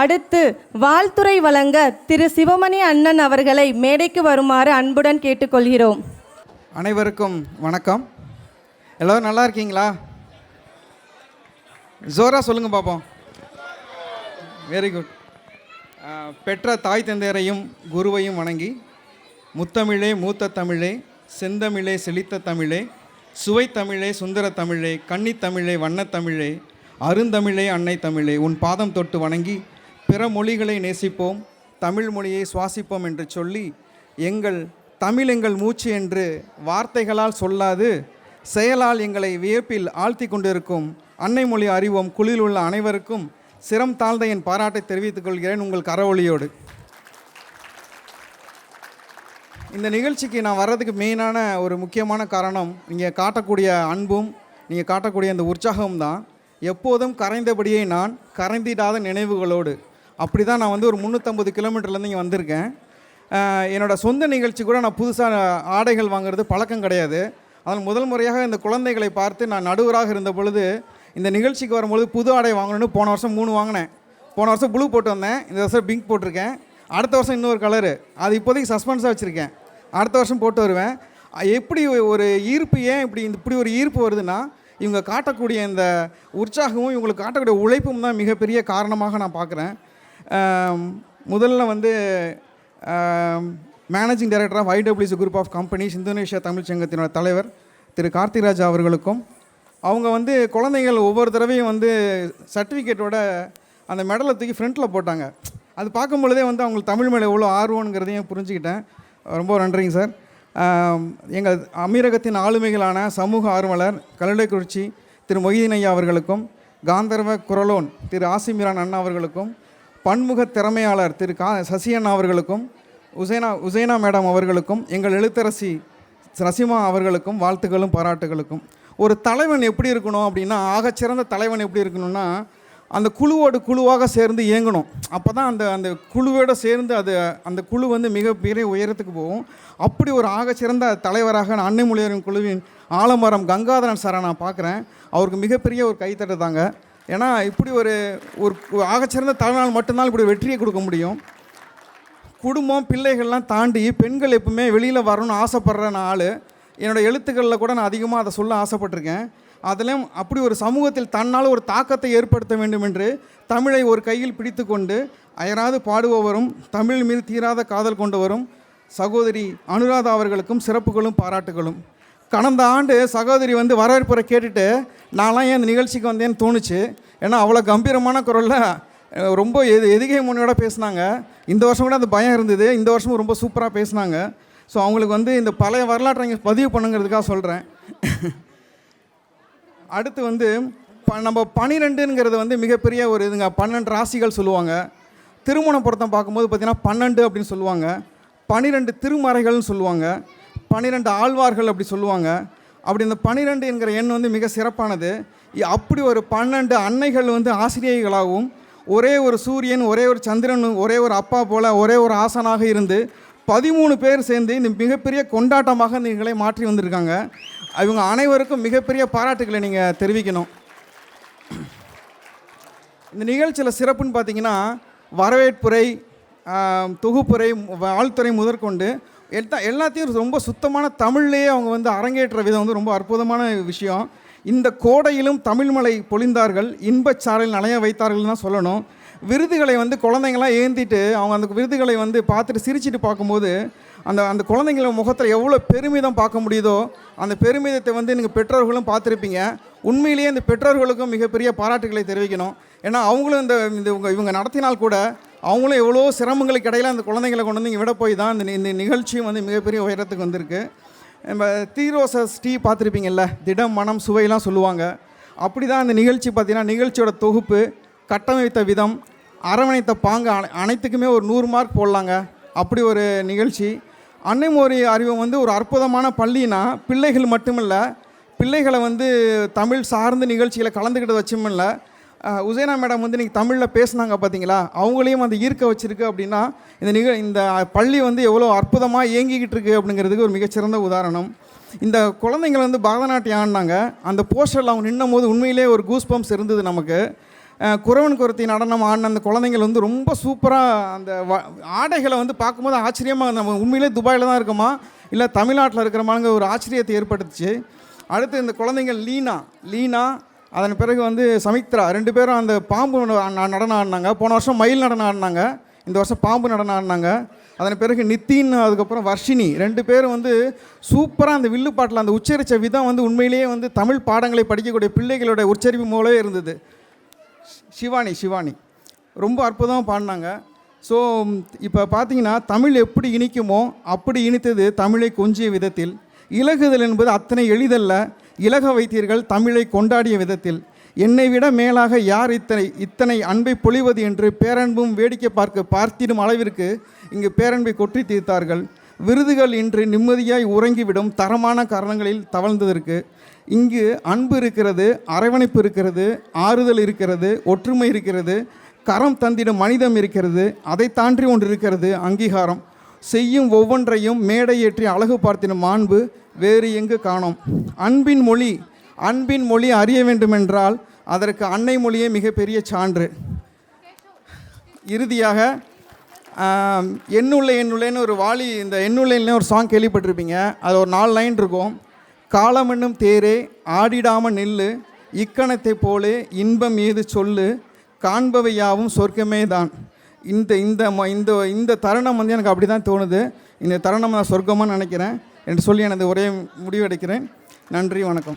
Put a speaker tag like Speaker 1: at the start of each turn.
Speaker 1: அடுத்து வாழ்த்துறை வழங்க திரு சிவமணி அண்ணன் அவர்களை மேடைக்கு வருமாறு அன்புடன் கேட்டுக்கொள்கிறோம்.
Speaker 2: அனைவருக்கும் வணக்கம். எல்லோரும் நல்லா இருக்கீங்களா? ஜோரா சொல்லுங்க பார்ப்போம் வெரி குட் பெற்ற தாய் தந்தையரையும் குருவையும் வணங்கி முத்தமிழே மூத்த தமிழே செந்தமிழே செழித்த தமிழே சுவை தமிழே சுந்தர தமிழே கன்னித்தமிழே வண்ணத்தமிழே அருந்தமிழே அன்னை தமிழே உன் பாதம் தொட்டு வணங்கி பிற மொழிகளை நேசிப்போம் தமிழ் மொழியை சுவாசிப்போம் என்று சொல்லி எங்கள் தமிழ் எங்கள் மூச்சு என்று வார்த்தைகளால் சொல்லாது செயலால் எங்களை வியப்பில் ஆழ்த்தி கொண்டிருக்கும் அன்னை மொழி அறிவோம் குழுவில் உள்ள அனைவருக்கும் சிரம் தாழ்ந்த என் பாராட்டை தெரிவித்துக் கொள்கிறேன் உங்கள் கரவொலியோடு. இந்த நிகழ்ச்சிக்கு நான் வர்றதுக்கு மெயினான ஒரு முக்கியமான காரணம் நீங்கள் காட்டக்கூடிய அன்பும் நீங்கள் காட்டக்கூடிய அந்த உற்சாகம் தான். எப்போதும் கரைந்தபடியே நான் கரைந்திடாத நினைவுகளோடு அப்படி தான் நான் வந்து ஒரு முந்நூற்றம்பது கிலோமீட்டர்லேருந்து இங்கே வந்திருக்கேன். என்னோடய சொந்த நிகழ்ச்சி கூட நான் புதுசாக ஆடைகள் வாங்குறது பழக்கம் கிடையாது. அதனால் முதல் முறையாக இந்த குழந்தைகளை பார்த்து நான் நடுவராக இருந்த பொழுது இந்த நிகழ்ச்சிக்கு வரும்பொழுது புது ஆடை வாங்கணும்னு போன வருஷம் மூணு வாங்கினேன். போன வருஷம் ப்ளூ போட்டு வந்தேன். இந்த வருஷம் பிங்க் போட்டிருக்கேன். அடுத்த வருஷம் இன்னொரு கலரு. அது இப்போதைக்கு சஸ்பென்ஸாக வச்சுருக்கேன். அடுத்த வருஷம் போட்டு வருவேன். எப்படி ஒரு ஈர்ப்பு ஏன் இப்படி இந்த இப்படி ஒரு ஈர்ப்பு வருதுன்னா இவங்க காட்டக்கூடிய இந்த உற்சாகமும் இவங்களுக்கு காட்டக்கூடிய உழைப்பும் தான் மிகப்பெரிய காரணமாக நான் பார்க்குறேன். முதல்ல வந்து managing director of IWC group of companies Indonesia Tamil சங்கத்தினோட தலைவர் திரு கார்த்திராஜா அவர்களுக்கும் அவங்க வந்து குழந்தைகள் ஒவ்வொரு தடவையும் வந்து சர்டிஃபிகேட்டோட அந்த மெடலை தூக்கி ஃப்ரண்ட்டில் போட்டாங்க. அது பார்க்கும் பொழுதே வந்து அவங்களுக்கு தமிழ் மேலே எவ்வளோ ஆர்வங்கிறதையும் புரிஞ்சுக்கிட்டேன். ரொம்ப நன்றிங்க சார். எங்கள் அமீரகத்தின் ஆளுமைகளான சமூக ஆர்வலர் கல்லடைக்குறிச்சி திரு மொய்தீன் ஐயா அவர்களுக்கும் காந்தர்வ குரலோன் திரு ஆசிமிரான் அண்ணா அவர்களுக்கும் பன்முக திறமையாளர் திரு கா சசியண்ணா அவர்களுக்கும் உசைனா உசைனா மேடம் அவர்களுக்கும் எங்கள் எழுத்தரசி ரசிமா அவர்களுக்கும் வாழ்த்துக்களும் பாராட்டுகளுக்கும். ஒரு தலைவன் எப்படி இருக்கணும் அப்படின்னா ஆகச்சிறந்த தலைவன் எப்படி இருக்கணும்னா அந்த குழுவோடு குழுவாக சேர்ந்து இயங்கணும். அப்போ தான் அந்த அந்த குழுவோடு சேர்ந்து அது அந்த குழு வந்து மிகப்பெரிய உயரத்துக்கு போகும். அப்படி ஒரு ஆகச்சிறந்த தலைவராக நான் அன்னை மொழியரின் குழுவின் ஆலமரம் கங்காதரன் சாரை நான் பார்க்குறேன். அவருக்கு மிகப்பெரிய ஒரு கைத்தட்டு தாங்க. ஏன்னா இப்படி ஒரு ஒரு ஆகச்சிறந்த தலைநாள் மட்டும்தான் இப்படி வெற்றியை கொடுக்க முடியும். குடும்பம் பிள்ளைகள்லாம் தாண்டி பெண்கள் எப்பவுமே வெளியில் வரணும்னு ஆசைப்படுற நான் ஆள். என்னோட எழுத்துக்களில் கூட நான் அதிகமாக அதை சொல்ல ஆசைப்பட்டிருக்கேன். அதிலும் அப்படி ஒரு சமூகத்தில் தன்னால் ஒரு தாக்கத்தை ஏற்படுத்த வேண்டும் என்று தமிழை ஒரு கையில் பிடித்து கொண்டு அயராது பாடுபவரும் தமிழ் மீது தீராத காதல் கொண்டவரும் சகோதரி அனுராதா அவர்களுக்கும் சிறப்புகளும் பாராட்டுகளும். கடந்த ஆண்டு சகோதரி வந்து வரவேற்புரை கேட்டுட்டு நான்லாம் ஏன் இந்த நிகழ்ச்சிக்கு வந்தேன்னு தோணுச்சு? ஏன்னா அவ்வளோ கம்பீரமான குரலில் ரொம்ப எது எதுகை முன்னோட பேசினாங்க. இந்த வருஷம் கூட அந்த பயம் இருந்தது. இந்த வருஷமும் ரொம்ப சூப்பராக பேசினாங்க. ஸோ அவங்களுக்கு வந்து இந்த பழைய வரலாற்றை இங்கே பதிவு பண்ணுங்கிறதுக்காக சொல்கிறேன் அடுத்து வந்து ப நம்ம பனிரெண்டுங்கிறது வந்து மிகப்பெரிய ஒரு இதுங்க. பன்னெண்டு ராசிகள் சொல்லுவாங்க. திருமண பொருத்தம் பார்க்கும்போது பார்த்திங்கன்னா பன்னெண்டு அப்படின்னு சொல்லுவாங்க. பனிரெண்டு திருமறைகள்னு சொல்லுவாங்க. பன்னிரெண்டு ஆழ்வார்கள் அப்படி சொல்லுவாங்க. அப்படி இந்த பன்னிரெண்டு என்கிற எண் வந்து மிக சிறப்பானது. அப்படி ஒரு பன்னெண்டு அன்னைகள் வந்து ஆசிரியைகளாகவும் ஒரே ஒரு சூரியன் ஒரே ஒரு சந்திரன் ஒரே ஒரு அப்பா போல ஒரே ஒரு ஆசனாக இருந்து பதிமூணு பேர் சேர்ந்து இந்த மிகப்பெரிய கொண்டாட்டமாக இந்த நிகழை மாற்றி வந்திருக்காங்க. இவங்க அனைவருக்கும் மிகப்பெரிய பாராட்டுகளை நீங்கள் தெரிவிக்கணும். இந்த நிகழ்ச்சியில் சிறப்புன்னு பார்த்தீங்கன்னா வரவேற்புரை தொகுப்புரை வாழ்த்துறை முதற்கொண்டு எல்லாத்தையும் ரொம்ப சுத்தமான தமிழ்லேயே அவங்க வந்து அரங்கேற்ற விதம் வந்து ரொம்ப அற்புதமான விஷயம். இந்த கோடையிலும் தமிழ்மலை பொழிந்தார்கள் இன்பச்சாரில் நனைய வைத்தார்கள் தான் சொல்லணும். விருதுகளை வந்து குழந்தைங்களாம் ஏந்திட்டு அவங்க அந்த விருதுகளை வந்து பார்த்துட்டு சிரிச்சிட்டு பார்க்கும்போது அந்த அந்த குழந்தைங்கள முகத்தில் எவ்வளோ பெருமிதம் பார்க்க முடியுதோ அந்த பெருமிதத்தை வந்து நீங்கள் பெற்றோர்களும் பார்த்துருப்பீங்க. உண்மையிலேயே இந்த பெற்றோர்களுக்கும் மிகப்பெரிய பாராட்டுகளை தெரிவிக்கணும். ஏன்னா அவங்களும் இந்த இந்த இவங்க இவங்க நடத்தினால் கூட அவங்களும் எவ்வளோ சிரமங்களுக்கு இடையில அந்த குழந்தைங்களை கொண்டு வந்து இங்கே விட போய் தான் இந்த இந்த நிகழ்ச்சியும் வந்து மிகப்பெரிய உயரத்துக்கு வந்திருக்கு. நம்ம தீரோசஸ் டீ பார்த்துருப்பீங்கல்ல திடம் மனம் சுவையெல்லாம் சொல்லுவாங்க. அப்படி தான் இந்த நிகழ்ச்சி பார்த்தீங்கன்னா நிகழ்ச்சியோட தொகுப்பு கட்டமைத்த விதம் அரவணைத்த பாங்கு அனைத்துக்குமே ஒரு நூறு மார்க் போடலாங்க. அப்படி ஒரு நிகழ்ச்சி. அன்னைமோரி அறிவம் வந்து ஒரு அற்புதமான பள்ளினா பிள்ளைகள் மட்டுமில்லை பிள்ளைகளை வந்து தமிழ் சார்ந்த நிகழ்ச்சிகளை கலந்துக்கிட்டு வச்சுமில்லை உசேனா மேடம் வந்து இன்றைக்கி தமிழில் பேசுனாங்க பார்த்தீங்களா அவங்களையும் அந்த ஈர்க்க வச்சுருக்கு அப்படின்னா இந்த நிக இந்த பள்ளி வந்து எவ்வளோ அற்புதமாக இயங்கிக்கிட்டு இருக்கு அப்படிங்கிறதுக்கு ஒரு மிகச்சிறந்த உதாரணம். இந்த குழந்தைங்கள் வந்து பரதநாட்டியம் ஆடினாங்க. அந்த போஸ்டரில் அவங்க நின்னும் போது உண்மையிலே ஒரு கூஸ் பம்ப்ஸ் இருந்தது நமக்கு. குறவன் குரத்தி நடனம் ஆடின அந்த குழந்தைங்கள் வந்து ரொம்ப சூப்பராக அந்த வ ஆடைகளை வந்து பார்க்கும்போது ஆச்சரியமாக நம்ம உண்மையிலே துபாயில் தான் இருக்கோமா? இல்லை தமிழ்நாட்டில் இருக்கிறோமாங்கிற ஒரு ஆச்சரியத்தை ஏற்படுத்துச்சு. அடுத்து இந்த குழந்தைங்கள் லீனா. லீனா அதன் பிறகு வந்து சமித்ரா ரெண்டு பேரும் அந்த பாம்பு ந- நடனம் ஆடினாங்க போன வருஷம் மயில் நடனம் ஆடினாங்க இந்த வருஷம் பாம்பு நடனம் ஆடினாங்க அதன் பிறகு நித்தின் அதுக்கப்புறம் வர்ஷினி. ரெண்டு பேரும் வந்து சூப்பராக அந்த வில்லுப்பாட்டில் அந்த உச்சரித்த விதம் வந்து உண்மையிலேயே வந்து தமிழ் பாடங்களை படிக்கக்கூடிய பிள்ளைகளோட உச்சரிப்பு மூலவே இருந்தது. சிவானி சிவானி ரொம்ப அற்புதமாக பாடினாங்க. ஸோ இப்போ பார்த்தீங்கன்னா தமிழ் எப்படி இனிக்குமோ அப்படி இனித்தது தமிழை கொஞ்சிய விதத்தில். இலகுதல் என்பது அத்தனை எளிதல்ல. இலக வைத்தீர்கள் தமிழை கொண்டாடிய விதத்தில் என்னை விட மேலாக யார் இத்தனை இத்தனை அன்பை பொழிவது என்று பேரன்பும் வேடிக்கை பார்க்க பார்த்திடும் அளவிற்கு இங்கு பேரன்பை கொற்றி தீர்த்தார்கள். விருதுகள் இன்று நிம்மதியாய் உறங்கிவிடும் தரமான காரணங்களில் தவழ்ந்ததற்கு இங்கு அன்பு இருக்கிறது அரவணைப்பு இருக்கிறது ஆறுதல் இருக்கிறது ஒற்றுமை இருக்கிறது கரம் தந்திடும் மனிதம் இருக்கிறது அதை தாண்டி ஒன்று இருக்கிறது அங்கீகாரம். செய்யும் ஒவ்வொன்றையும் மேடையேற்றி அழகு பார்த்தின மாண்பு வேறு எங்கு காணோம். அன்பின் மொழி அன்பின் மொழி அறிய வேண்டுமென்றால் அதற்கு அன்னை மொழியே மிகப்பெரிய சான்று. இறுதியாக என்னுள்ள எண்ணுள்ள எண்ணுள்ளேன்னு ஒரு வாலி இந்த எண்ணுள்ளேன்னு ஒரு சாங் கேள்விப்பட்டிருப்பீங்க. அது ஒரு நாலு லைன் இருக்கும். காலம் என்னும் தேரே ஆடிடாமல் நில்லு. இக்கணத்தை போலே இன்பம் ஏது சொல்லு. காண்பவையாவும் சொர்க்கமே தான். இந்த இந்த ம- இந்த இந்த தருணம் வந்து எனக்கு அப்படி தான் தோணுது. இந்த தருணம் நான் சொர்க்கமாக நினைக்கிறேன். என்று சொல்லி எனது ஒரே முடிவெடுக்கிறேன். நன்றி வணக்கம்.